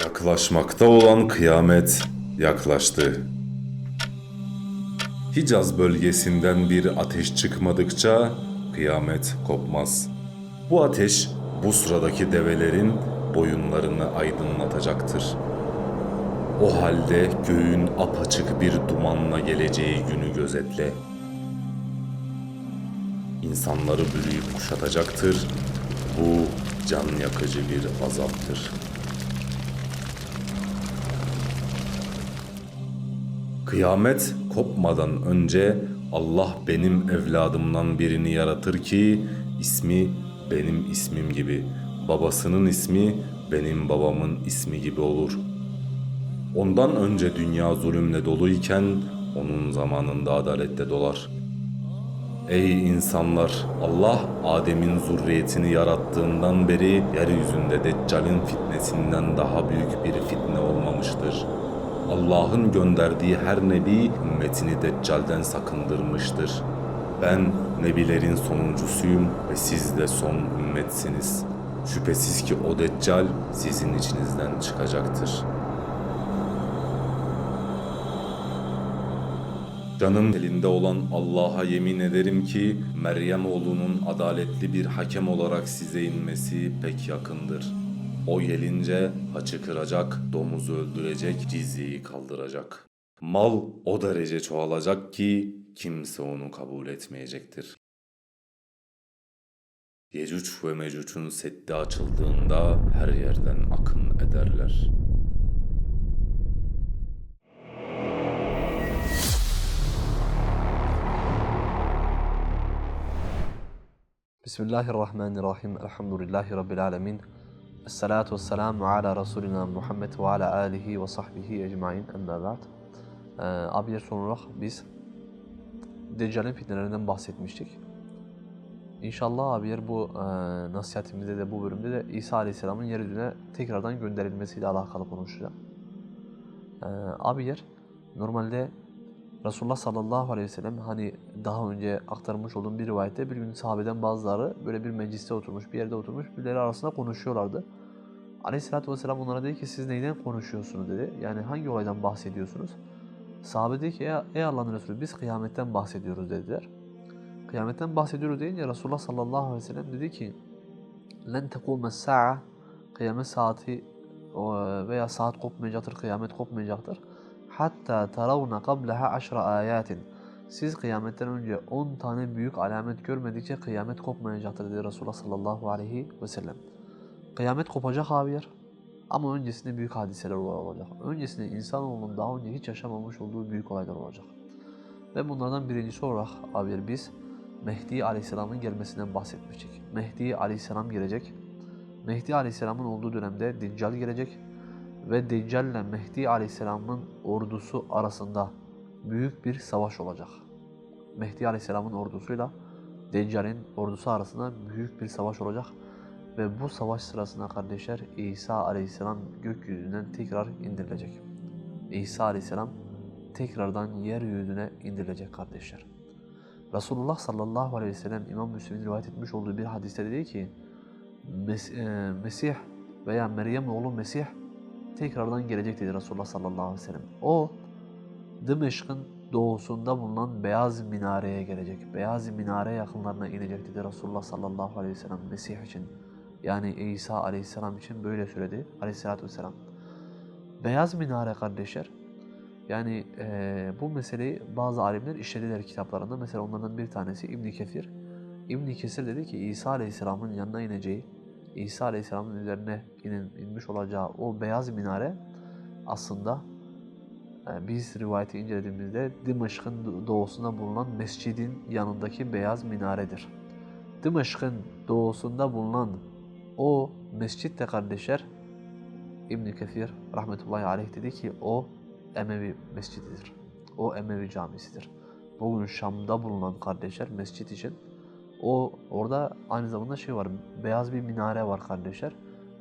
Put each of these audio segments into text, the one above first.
Yaklaşmakta olan kıyamet yaklaştı. Hicaz bölgesinden bir ateş çıkmadıkça kıyamet kopmaz. Bu ateş bu sıradaki develerin boyunlarını aydınlatacaktır. O halde göğün apaçık bir dumanla geleceği günü gözetle. İnsanları bürüyüp kuşatacaktır. Bu can yakıcı bir azaptır. Kıyamet kopmadan önce Allah benim evladımdan birini yaratır ki ismi benim ismim gibi, babasının ismi benim babamın ismi gibi olur. Ondan önce dünya zulümle doluyken onun zamanında adalette dolar. Ey insanlar! Allah Adem'in zürriyetini yarattığından beri yeryüzünde Deccal'in fitnesinden daha büyük bir fitne olmamıştır. Allah'ın gönderdiği her nebi ümmetini Deccal'den sakındırmıştır. Ben nebilerin sonuncusuyum ve siz de son ümmetsiniz. Şüphesiz ki o Deccal sizin içinizden çıkacaktır.'' Canım elinde olan Allah'a yemin ederim ki Meryem oğlunun adaletli bir hakem olarak size inmesi pek yakındır. O gelince haçı kıracak, domuzu öldürecek, cizyeyi kaldıracak. Mal o derece çoğalacak ki kimse onu kabul etmeyecektir. Yecüc ve Mecüc'ün seddi açıldığında her yerden akın ederler.'' Bismillahirrahmanirrahim. Elhamdülillahi Rabbil alemin. Esselatu vesselamu ala Resulina Muhammed ve ala alihi ve sahbihi ecmain. Emme ba'd. Ee, abiler son olarak biz Deccal'in fitnelerinden bahsetmiştik. İnşallah abiler bu e, nasihatimizde de bu bölümde de İsa Aleyhisselam'ın yeryüzüne tekrardan gönderilmesiyle alakalı konuşacağım. Ee, abiler normalde Resulullah sallallahu aleyhi ve sellem hani daha önce aktarmış olduğum bir rivayette bir gün sahabeden bazıları böyle bir mecliste oturmuş, bir yerde oturmuş, birileri arasında konuşuyorlardı. Aleyhisselatü vesselam onlara dedi ki siz neyden konuşuyorsunuz dedi. Yani hangi olaydan bahsediyorsunuz? Sahabe dedi ki ey Allah'ın Resulü biz kıyametten bahsediyoruz dediler. Kıyametten bahsediyoruz deyince Resulullah sallallahu aleyhi ve sellem dedi ki len tekûme sa'a kıyamet saati veya saat kopmayacaktır, kıyamet kopmayacaktır hatta taravna qablaha aşra ayatin. Siz kıyametten önce 10 tane büyük alamet görmedikçe kıyamet kopmayacaktır dedi Resulullah sallallahu aleyhi ve sellem. Kıyamet kopacak abiler. Ama öncesinde büyük hadiseler olacak. Öncesinde insanoğlunun daha önce hiç yaşamamış olduğu büyük olaylar olacak. Ve bunlardan birincisi olarak abiler biz Mehdi Aleyhisselam'ın gelmesinden bahsetmiştik. Mehdi Aleyhisselam gelecek. Mehdi Aleyhisselam'ın olduğu dönemde Deccal gelecek ve Deccal ile Mehdi Aleyhisselam'ın ordusu arasında büyük bir savaş olacak. Mehdi Aleyhisselam'ın ordusuyla Deccal'in ordusu arasında büyük bir savaş olacak. Ve bu savaş sırasında kardeşler İsa Aleyhisselam gökyüzünden tekrar indirilecek. İsa Aleyhisselam tekrardan yeryüzüne indirilecek kardeşler. Resulullah sallallahu aleyhi ve sellem İmam Müslim'in rivayet etmiş olduğu bir hadiste dedi ki Mes e, Mesih veya Meryem oğlu Mesih tekrardan gelecek dedi Resulullah sallallahu aleyhi ve sellem. O Dımışk'ın doğusunda bulunan beyaz minareye gelecek. Beyaz minare yakınlarına inecek dedi Resulullah sallallahu aleyhi ve sellem Mesih için. Yani İsa aleyhisselam için böyle söyledi aleyhissalatü vesselam. Beyaz minare kardeşler. Yani e, bu meseleyi bazı alimler işlediler kitaplarında. Mesela onlardan bir tanesi İbn Kesir. İbn Kesir dedi ki İsa aleyhisselamın yanına ineceği İsa Aleyhisselam'ın üzerine inmiş olacağı o beyaz minare aslında e, biz rivayeti incelediğimizde Dımışk'ın doğusunda bulunan mescidin yanındaki beyaz minaredir. Dımışk'ın doğusunda bulunan o mescit de kardeşler İbn-i Kefir rahmetullahi aleyh dedi ki o Emevi mescididir. O Emevi camisidir. Bugün Şam'da bulunan kardeşler mescit için o orada aynı zamanda şey var. Beyaz bir minare var kardeşler.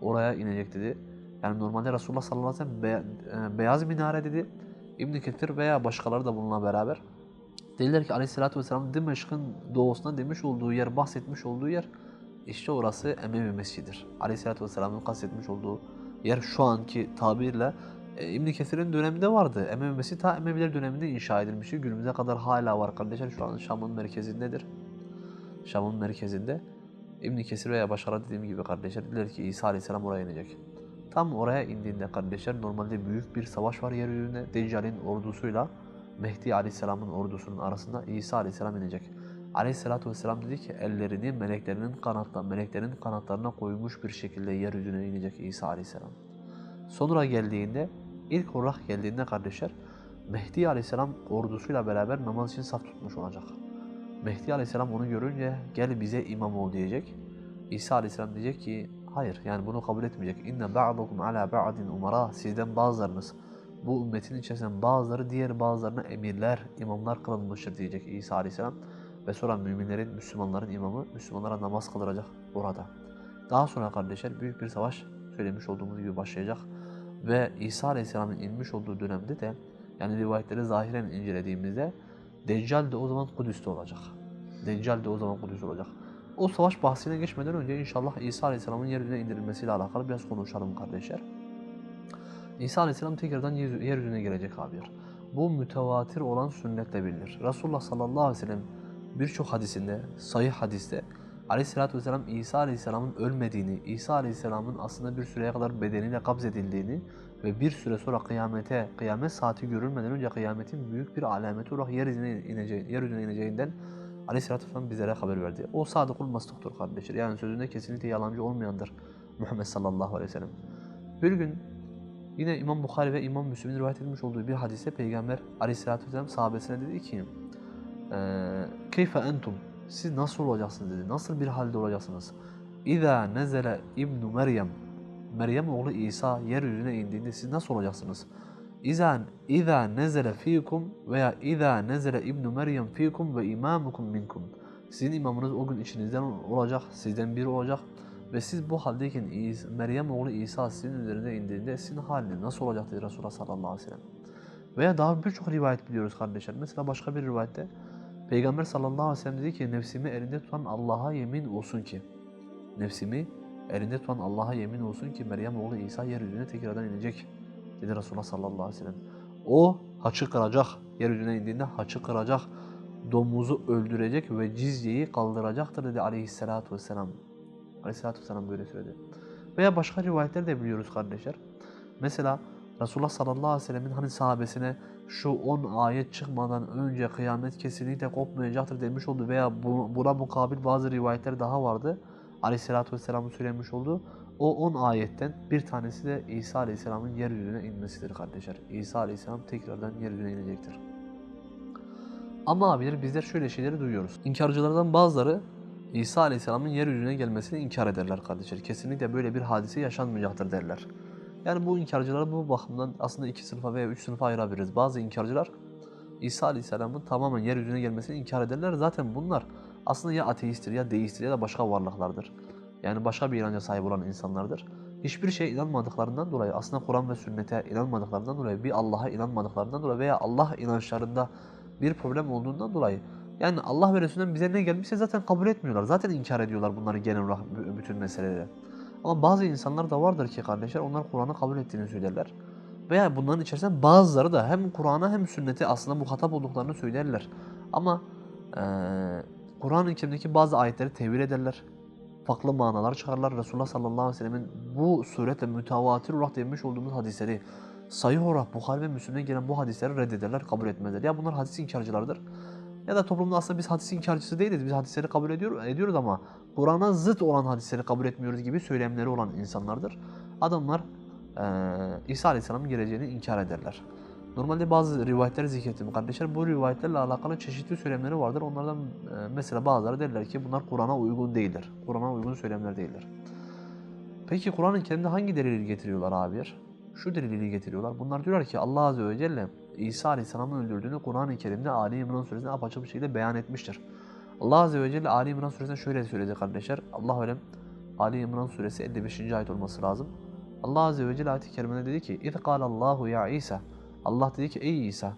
Oraya inecek dedi. Yani normalde Resulullah sallallahu aleyhi ve sellem be, e, beyaz minare dedi. İbn Ketir veya başkaları da bununla beraber dediler ki Aleyhisselatü vesselam Dimeşk'ın doğusuna demiş olduğu yer, bahsetmiş olduğu yer işte orası Emevi Mescididir. Aleyhisselatü vesselamın kastetmiş olduğu yer şu anki tabirle e, İbn Kesir'in döneminde vardı. Emevisi ta Emeviler döneminde inşa edilmişti. Günümüze kadar hala var kardeşler. Şu an Şam'ın merkezindedir. Şam'ın merkezinde. İbn Kesir veya başkaları dediğim gibi kardeşler dediler ki İsa Aleyhisselam oraya inecek. Tam oraya indiğinde kardeşler normalde büyük bir savaş var yeryüzünde. Deccal'in ordusuyla Mehdi Aleyhisselam'ın ordusunun arasında İsa Aleyhisselam inecek. Aleyhisselatü Vesselam dedi ki ellerini meleklerinin kanatla, meleklerin kanatlarına koymuş bir şekilde yeryüzüne inecek İsa Aleyhisselam. Sonra geldiğinde, ilk olarak geldiğinde kardeşler, Mehdi Aleyhisselam ordusuyla beraber namaz için saf tutmuş olacak. Mehdi Aleyhisselam onu görünce gel bize imam ol diyecek. İsa Aleyhisselam diyecek ki hayır yani bunu kabul etmeyecek. İnne ba'dukum ala ba'din umara sizden bazılarınız bu ümmetin içerisinden bazıları diğer bazılarına emirler, imamlar kılınmıştır diyecek İsa Aleyhisselam. Ve sonra müminlerin, Müslümanların imamı Müslümanlara namaz kıldıracak orada. Daha sonra kardeşler büyük bir savaş söylemiş olduğumuz gibi başlayacak. Ve İsa Aleyhisselam'ın inmiş olduğu dönemde de yani rivayetleri zahiren incelediğimizde Deccal de o zaman Kudüs'te olacak. Deccal de o zaman Kudüs olacak. O savaş bahsine geçmeden önce inşallah İsa Aleyhisselam'ın yeryüzüne indirilmesiyle alakalı biraz konuşalım kardeşler. İsa Aleyhisselam tekrardan yeryüzü- yeryüzüne gelecek abiler. Bu mütevatir olan sünnetle bilinir. Resulullah sallallahu aleyhi ve sellem birçok hadisinde, sahih hadiste Aleyhisselatü Vesselam İsa Aleyhisselam'ın ölmediğini, İsa Aleyhisselam'ın aslında bir süreye kadar bedeniyle kabzedildiğini ve bir süre sonra kıyamete, kıyamet saati görülmeden önce kıyametin büyük bir alameti olarak yeryüzüne, ineceği, yeryüzüne ineceğinden Aleyhisselatü Vesselam bizlere haber verdi. O sadıkul mastuktur kardeşler. Yani sözünde kesinlikle yalancı olmayandır Muhammed sallallahu aleyhi ve sellem. Bir gün yine İmam Bukhari ve İmam Müslim'in rivayet etmiş olduğu bir hadiste Peygamber aleyhissalatü vesselam sahabesine dedi ki eee, Keyfe entum siz nasıl olacaksınız dedi. Nasıl bir halde olacaksınız? İza nezele İbnu Meryem Meryem oğlu İsa yeryüzüne indiğinde siz nasıl olacaksınız? İza iza nezele fiikum veya iza nezele İbnu Meryem fiikum ve imamukum minkum. Sizin imamınız o gün içinizden olacak, sizden biri olacak ve siz bu haldeyken Meryem oğlu İsa sizin üzerine indiğinde sizin haliniz nasıl olacak dedi Resulullah sallallahu aleyhi ve sellem. Veya daha birçok rivayet biliyoruz kardeşler. Mesela başka bir rivayette Peygamber sallallahu aleyhi ve sellem dedi ki nefsimi elinde tutan Allah'a yemin olsun ki nefsimi elinde tutan Allah'a yemin olsun ki Meryem oğlu İsa yeryüzüne tekrardan inecek dedi Resulullah sallallahu aleyhi ve sellem. O haçı kıracak, yeryüzüne indiğinde haçı kıracak, domuzu öldürecek ve cizyeyi kaldıracaktır dedi aleyhissalatu vesselam. Aleyhissalatu vesselam böyle söyledi. Veya başka rivayetler de biliyoruz kardeşler. Mesela Resulullah sallallahu aleyhi ve sellemin hani sahabesine şu 10 ayet çıkmadan önce kıyamet kesinlikle kopmayacaktır demiş oldu veya bu, buna mukabil bazı rivayetler daha vardı. Aleyhisselatü vesselamın söylemiş olduğu o 10 ayetten bir tanesi de İsa aleyhisselamın yeryüzüne inmesidir kardeşler. İsa aleyhisselam tekrardan yeryüzüne inecektir. Ama abiler bizler şöyle şeyleri duyuyoruz. İnkarcılardan bazıları İsa Aleyhisselam'ın yeryüzüne gelmesini inkar ederler kardeşler. Kesinlikle böyle bir hadise yaşanmayacaktır derler. Yani bu inkarcıları bu bakımdan aslında iki sınıfa veya üç sınıfa ayırabiliriz. Bazı inkarcılar İsa Aleyhisselam'ın tamamen yeryüzüne gelmesini inkar ederler. Zaten bunlar aslında ya ateisttir ya deisttir ya da başka varlıklardır. Yani başka bir inanca sahip olan insanlardır. Hiçbir şeye inanmadıklarından dolayı aslında Kur'an ve sünnete inanmadıklarından dolayı bir Allah'a inanmadıklarından dolayı veya Allah inançlarında bir problem olduğundan dolayı yani Allah ve Resulü'nden bize ne gelmişse zaten kabul etmiyorlar. Zaten inkar ediyorlar bunları genel olarak bütün meseleleri. Ama bazı insanlar da vardır ki kardeşler onlar Kur'an'ı kabul ettiğini söylerler. Veya bunların içerisinde bazıları da hem Kur'an'a hem sünnete aslında muhatap olduklarını söylerler. Ama eee Kur'an-ı Kerim'deki bazı ayetleri tevil ederler. Farklı manalar çıkarlar. Resulullah sallallahu aleyhi ve sellemin bu suretle mütevatir olarak demiş olduğumuz hadisleri sayı olarak Bukhari ve Müslim'de gelen bu hadisleri reddederler, kabul etmezler. Ya bunlar hadis inkarcılardır. Ya da toplumda aslında biz hadis inkarcısı değiliz. Biz hadisleri kabul ediyor, ediyoruz ama Kur'an'a zıt olan hadisleri kabul etmiyoruz gibi söylemleri olan insanlardır. Adamlar eee İsa Aleyhisselam'ın geleceğini inkar ederler. Normalde bazı rivayetleri zikrettim kardeşler. Bu rivayetlerle alakalı çeşitli söylemleri vardır. Onlardan eee, mesela bazıları derler ki bunlar Kur'an'a uygun değildir. Kur'an'a uygun söylemler değildir. Peki Kur'an'ın kendi hangi delili getiriyorlar abiler? Şu delili getiriyorlar. Bunlar diyorlar ki Allah Azze ve Celle İsa Aleyhisselam'ı öldürdüğünü Kur'an-ı Kerim'de Ali İmran suresinde apaçık bir şekilde beyan etmiştir. Allah Azze ve Celle Ali İmran suresinde şöyle söyledi kardeşler. Allah alem Ali İmran suresi 55. ayet olması lazım. Allah Azze ve Celle ayet-i kerimede dedi ki İz Allahu ya İsa Allah dedi ki ey İsa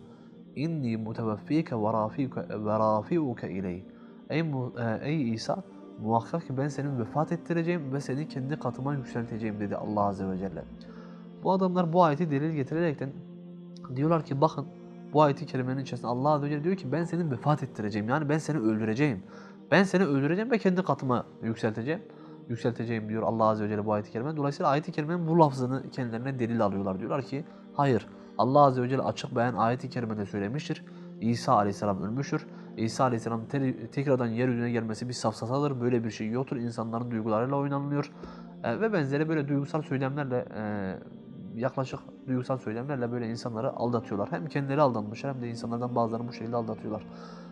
inni muteveffike ve rafiuke ileyh. Ey, e, ey İsa muhakkak ki ben seni vefat ettireceğim ve seni kendi katıma yükselteceğim dedi Allah Azze ve Celle. Bu adamlar bu ayeti delil getirerekten diyorlar ki bakın bu ayeti kerimenin içerisinde Allah Azze ve Celle diyor ki ben seni vefat ettireceğim. Yani ben seni öldüreceğim. Ben seni öldüreceğim ve kendi katıma yükselteceğim. Yükselteceğim diyor Allah Azze ve Celle bu ayeti kerime. Dolayısıyla ayeti kerimenin bu lafzını kendilerine delil alıyorlar. Diyorlar ki hayır Allah Azze ve Celle açık beyan ayeti kerimede söylemiştir. İsa Aleyhisselam ölmüştür. İsa Aleyhisselam te- tekrardan yeryüzüne gelmesi bir safsatadır. Böyle bir şey yoktur. İnsanların duygularıyla oynanılıyor. E, ve benzeri böyle duygusal söylemlerle e, yaklaşık duygusal söylemlerle böyle insanları aldatıyorlar. Hem kendileri aldanmışlar hem de insanlardan bazılarını bu şekilde aldatıyorlar.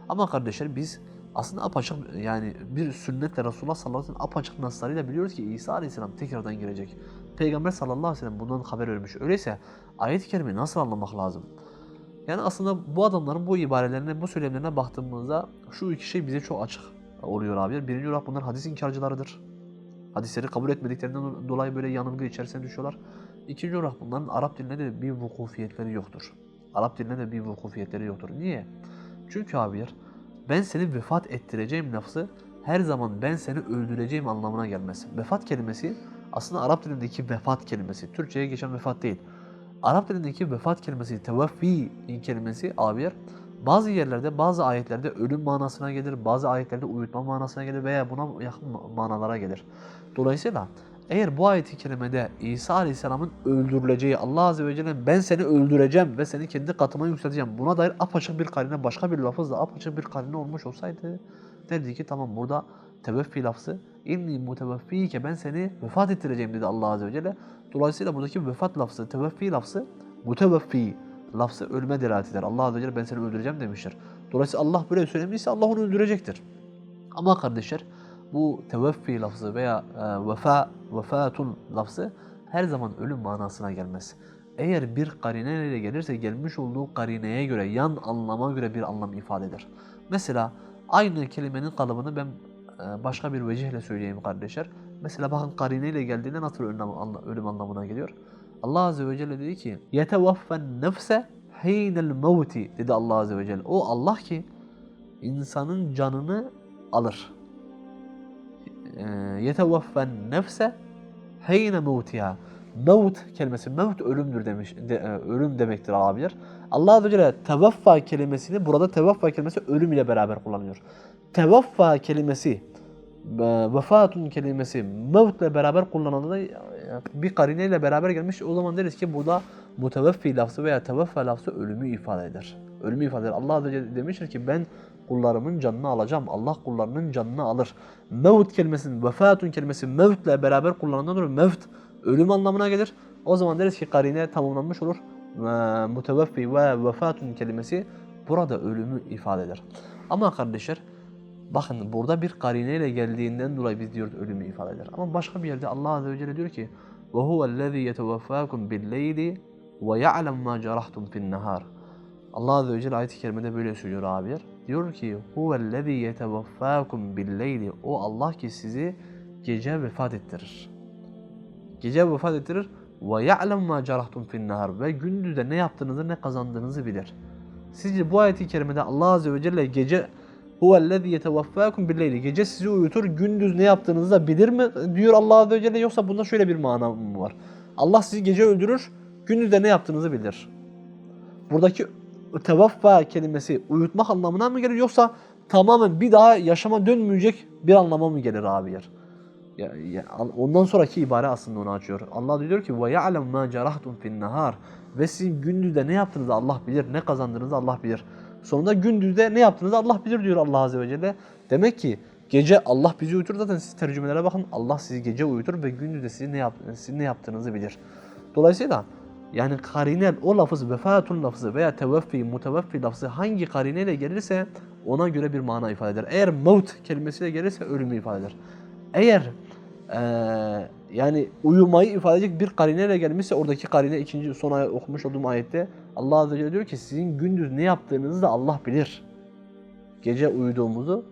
Ama kardeşler biz aslında apaçık yani bir sünnetle Resulullah sallallahu aleyhi ve sellem apaçık naslarıyla biliyoruz ki İsa aleyhisselam tekrardan gelecek. Peygamber sallallahu aleyhi ve sellem bundan haber vermiş. Öyleyse ayet-i kerimeyi nasıl anlamak lazım? Yani aslında bu adamların bu ibarelerine, bu söylemlerine baktığımızda şu iki şey bize çok açık oluyor abi. Birinci olarak bunlar hadis inkarcılarıdır. Hadisleri kabul etmediklerinden dolayı böyle yanılgı içerisine düşüyorlar. İkinci olarak bunların Arap diline de bir vukufiyetleri yoktur. Arap diline de bir vukufiyetleri yoktur. Niye? Çünkü abiler ben seni vefat ettireceğim lafzı her zaman ben seni öldüreceğim anlamına gelmez. Vefat kelimesi aslında Arap dilindeki vefat kelimesi. Türkçe'ye geçen vefat değil. Arap dilindeki vefat kelimesi, tevaffi kelimesi abiyer bazı yerlerde, bazı ayetlerde ölüm manasına gelir, bazı ayetlerde uyutma manasına gelir veya buna yakın manalara gelir. Dolayısıyla eğer bu ayeti kerimede İsa Aleyhisselam'ın öldürüleceği Allah Azze ve Celle ben seni öldüreceğim ve seni kendi katıma yükselteceğim buna dair apaçık bir karine başka bir lafızla apaçık bir karine olmuş olsaydı derdi ki tamam burada teveffi lafzı inni muteveffike ben seni vefat ettireceğim dedi Allah Azze ve Celle. Dolayısıyla buradaki vefat lafzı, teveffi lafzı muteveffi lafzı ölüme delalet eder. Allah Azze ve Celle ben seni öldüreceğim demiştir. Dolayısıyla Allah böyle söylemişse Allah onu öldürecektir. Ama kardeşler bu teveffi lafzı veya e, vefa, vefatun lafzı her zaman ölüm manasına gelmez. Eğer bir karine ile gelirse gelmiş olduğu karineye göre, yan anlama göre bir anlam ifade eder. Mesela aynı kelimenin kalıbını ben başka bir vecihle söyleyeyim kardeşler. Mesela bakın karine ile geldiğinde nasıl ölüm, anla- ölüm anlamına geliyor. Allah Azze ve Celle dedi ki yetevaffen nefse hinel mevti dedi Allah Azze ve Celle. O Allah ki insanın canını alır. Ee, yetevaffen nefse heyne mevtiha. Mevt kelimesi, mevt ölümdür demiş, de, e, ölüm demektir abiler. Allah Azze ve Celle tevaffa kelimesini, burada tevaffa kelimesi ölüm ile beraber kullanıyor. Tevaffa kelimesi, vefatun kelimesi mevt ile beraber kullanıldığında bir karine ile beraber gelmiş. O zaman deriz ki burada muteveffi lafzı veya tevaffa lafzı ölümü ifade eder. Ölümü ifade eder. Allah Azze demiştir ki ben kullarımın canını alacağım. Allah kullarının canını alır. Mevt kelimesinin, vefatun kelimesi mevt ile beraber kullanıldığından dolayı mevt ölüm anlamına gelir. O zaman deriz ki karine tamamlanmış olur. Ve Muteveffi ve vefatun kelimesi burada ölümü ifade eder. Ama kardeşler bakın burada bir karineyle geldiğinden dolayı biz diyoruz ölümü ifade eder. Ama başka bir yerde Allah Azze ve Celle diyor ki وَهُوَ الَّذ۪ي يَتَوَفَّاكُمْ بِالْلَيْلِ وَيَعْلَمْ مَا جَرَحْتُمْ فِي النَّهَارِ Allah Azze ve Celle ayet-i kerimede böyle söylüyor abiler. Diyor ki huvellezî yeteveffâkum billeyli. O Allah ki sizi gece vefat ettirir. Gece vefat ettirir. Ve ya'lem ma cerahtum fin nahar. Ve gündüzde ne yaptığınızı ne kazandığınızı bilir. Sizce bu ayet-i kerimede Allah Azze ve Celle gece huvellezî yeteveffâkum billeyli. Gece sizi uyutur, gündüz ne yaptığınızı da bilir mi diyor Allah Azze ve Celle yoksa bunda şöyle bir mana mı var? Allah sizi gece öldürür, gündüzde ne yaptığınızı bilir. Buradaki tevaffa kelimesi uyutmak anlamına mı gelir yoksa tamamen bir daha yaşama dönmeyecek bir anlama mı gelir abiler? Ya, ya, ondan sonraki ibare aslında onu açıyor. Allah diyor ki ve ya'lem ma cerahtum fin nahar ve sizin gündüzde ne yaptığınızı Allah bilir, ne kazandığınızı Allah bilir. Sonunda gündüzde ne yaptığınızı Allah bilir diyor Allah azze ve celle. Demek ki gece Allah bizi uyutur zaten siz tercümelere bakın. Allah sizi gece uyutur ve gündüzde sizin ne, yap, sizin ne yaptığınızı bilir. Dolayısıyla yani karine o lafız vefatun lafzı veya teveffi, muteveffi lafzı hangi karineyle gelirse ona göre bir mana ifade eder. Eğer mevt kelimesiyle gelirse ölümü ifade eder. Eğer eee, yani uyumayı ifade edecek bir karineyle gelmişse oradaki karine ikinci son ay okumuş olduğum ayette Allah Azze ve Celle diyor ki sizin gündüz ne yaptığınızı da Allah bilir. Gece uyuduğumuzu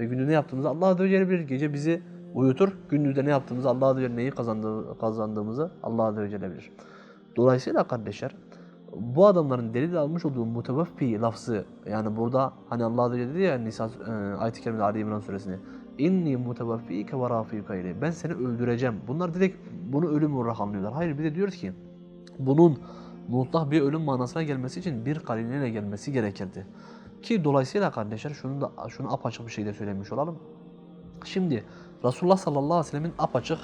ve gündüz ne yaptığımızı Allah Azze ve Celle bilir. Gece bizi uyutur, gündüzde ne yaptığımızı Allah Azze ve Celle neyi kazandığı, kazandığımızı Allah Azze ve Celle bilir. Dolayısıyla kardeşler bu adamların delil almış olduğu muteveffi lafzı yani burada hani Allah Azze dedi ya Nisa e, ayet-i kerimede Ali İmran suresinde inni muteveffike ve rafike ile ben seni öldüreceğim. Bunlar direkt bunu ölüm olarak anlıyorlar. Hayır bir de diyoruz ki bunun mutlak bir ölüm manasına gelmesi için bir karineyle gelmesi gerekirdi. Ki dolayısıyla kardeşler şunu da şunu apaçık bir şekilde söylemiş olalım. Şimdi Resulullah sallallahu aleyhi ve sellemin apaçık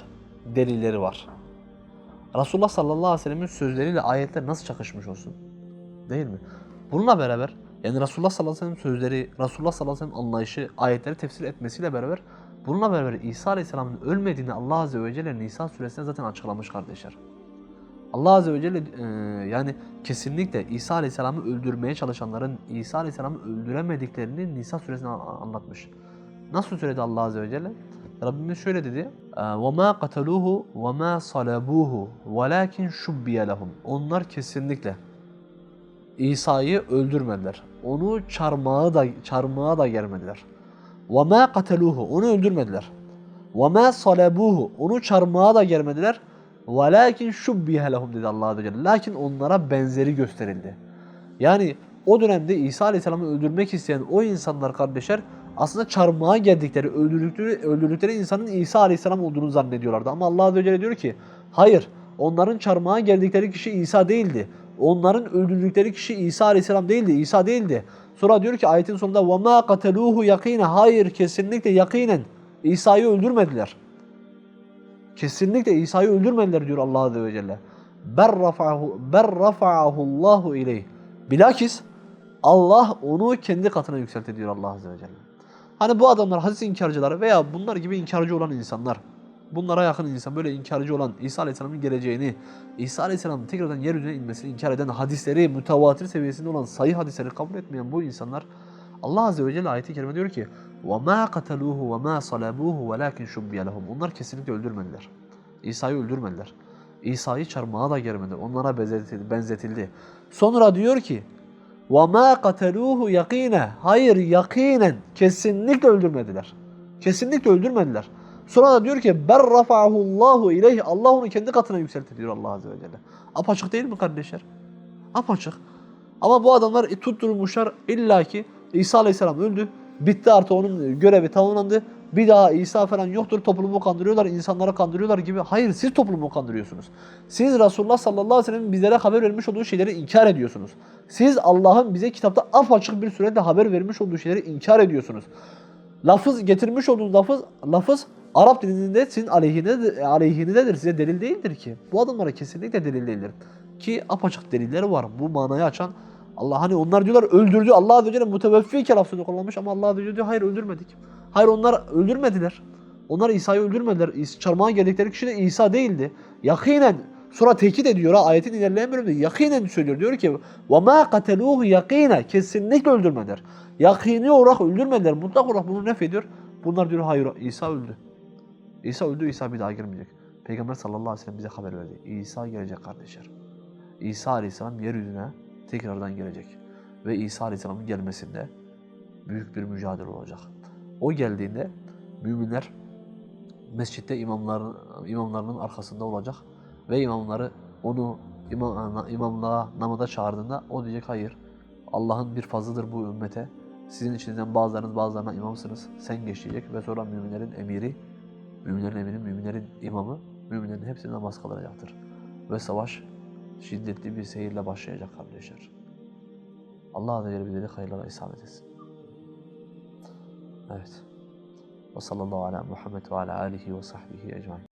delilleri var. Resulullah sallallahu aleyhi ve sellemin sözleriyle ayetler nasıl çakışmış olsun? Değil mi? Bununla beraber yani Resulullah sallallahu aleyhi ve sellem sözleri, Resulullah sallallahu aleyhi ve sellem anlayışı, ayetleri tefsir etmesiyle beraber bununla beraber İsa aleyhisselamın ölmediğini Allah azze ve celle Nisa suresinde zaten açıklamış kardeşler. Allah azze ve celle e, yani kesinlikle İsa aleyhisselamı öldürmeye çalışanların İsa aleyhisselamı öldüremediklerini Nisa suresinde anlatmış. Nasıl söyledi Allah azze ve celle? Rabbimiz şöyle dedi. وَمَا قَتَلُوهُ وَمَا صَلَبُوهُ وَلَكِنْ شُبِّيَ لَهُم Onlar kesinlikle İsa'yı öldürmediler. Onu çarmıha da çarmıha da germediler. وَمَا قَتَلُوهُ Onu öldürmediler. وَمَا صَلَبُوهُ Onu çarmıha da germediler. وَلَكِنْ شُبِّيَ لَهُم dedi Allah Azze ve Celle. Lakin onlara benzeri gösterildi. Yani o dönemde İsa Aleyhisselam'ı öldürmek isteyen o insanlar kardeşler aslında çarmıha geldikleri, öldürdükleri, öldürdükleri insanın İsa Aleyhisselam olduğunu zannediyorlardı. Ama Allah Azze ve Celle diyor ki hayır onların çarmıha geldikleri kişi İsa değildi. Onların öldürdükleri kişi İsa Aleyhisselam değildi, İsa değildi. Sonra diyor ki ayetin sonunda وَمَا قَتَلُوهُ يَقِينَ Hayır kesinlikle yakinen İsa'yı öldürmediler. Kesinlikle İsa'yı öldürmediler diyor Allah Azze ve Celle. بَرْ رَفَعَهُ بَرْ رَفَعَهُ اللّٰهُ اِلَيْهِ Bilakis Allah onu kendi katına yükseltti diyor Allah Azze ve Celle. Hani bu adamlar hadis inkarcıları veya bunlar gibi inkarcı olan insanlar, bunlara yakın insan, böyle inkarcı olan İsa Aleyhisselam'ın geleceğini, İsa Aleyhisselam'ın tekrardan yeryüzüne inmesini inkar eden hadisleri, mütevatir seviyesinde olan sayı hadisleri kabul etmeyen bu insanlar Allah Azze ve Celle ayeti kerime diyor ki وَمَا قَتَلُوهُ وَمَا صَلَبُوهُ وَلَكِنْ شُبِّيَ لَهُمْ Onlar kesinlikle öldürmediler. İsa'yı öldürmediler. İsa'yı çarmıha da germedi. Onlara benzetildi. benzetildi. Sonra diyor ki وَمَا قَتَلُوهُ يَقِينَ Hayır yakinen kesinlikle öldürmediler. Kesinlikle öldürmediler. Sonra da diyor ki بَرْ رَفَعَهُ اللّٰهُ اِلَيْهِ Allah onu kendi katına yükseltti diyor Allah Azze ve Celle. Apaçık değil mi kardeşler? Apaçık. Ama bu adamlar tutturmuşlar illaki İsa Aleyhisselam öldü. Bitti artık onun görevi tamamlandı. Bir daha İsa falan yoktur. Toplumu kandırıyorlar, insanları kandırıyorlar gibi. Hayır siz toplumu kandırıyorsunuz. Siz Resulullah sallallahu aleyhi ve sellem'in bizlere haber vermiş olduğu şeyleri inkar ediyorsunuz. Siz Allah'ın bize kitapta apaçık bir surette haber vermiş olduğu şeyleri inkar ediyorsunuz. Lafız getirmiş olduğunuz lafız, lafız Arap dilinde sizin aleyhine, aleyhinedir. Size delil değildir ki. Bu adamlara kesinlikle delil değildir. Ki apaçık delilleri var. Bu manayı açan Allah hani onlar diyorlar öldürdü. Allah Azze ve Celle muteveffiyken lafzını kullanmış ama Allah Azze ve Celle diyor hayır öldürmedik. Hayır onlar öldürmediler. Onlar İsa'yı öldürmediler. İs- Çarmıha geldikleri kişi de İsa değildi. Yakinen sonra tekit ediyor ha ayetin ilerleyen bölümünde yakinen söylüyor. Diyor ki وَمَا قَتَلُوهُ yakine Kesinlikle öldürmediler. Yakini olarak öldürmediler. Mutlak olarak bunu nef ediyor. Bunlar diyor hayır İsa öldü. İsa öldü, İsa bir daha girmeyecek. Peygamber sallallahu aleyhi ve sellem bize haber verdi. İsa gelecek kardeşler. İsa aleyhisselam yeryüzüne tekrardan gelecek. Ve İsa aleyhisselamın gelmesinde büyük bir mücadele olacak. O geldiğinde müminler mescitte imamların, imamlarının arkasında olacak. Ve imamları onu imam, imamlığa namada çağırdığında o diyecek hayır. Allah'ın bir fazlıdır bu ümmete. Sizin içinizden bazılarınız bazılarına imamsınız. Sen geç ve sonra müminlerin emiri Müminlerin emiri, müminlerin imamı, müminlerin hepsi namaz kılacaktır. Ve savaş şiddetli bir seyirle başlayacak kardeşler. Allah Azze ve Celle hayırlara isabet etsin. Evet. Ve sallallahu ala Muhammed ve ala alihi ve sahbihi ecmain.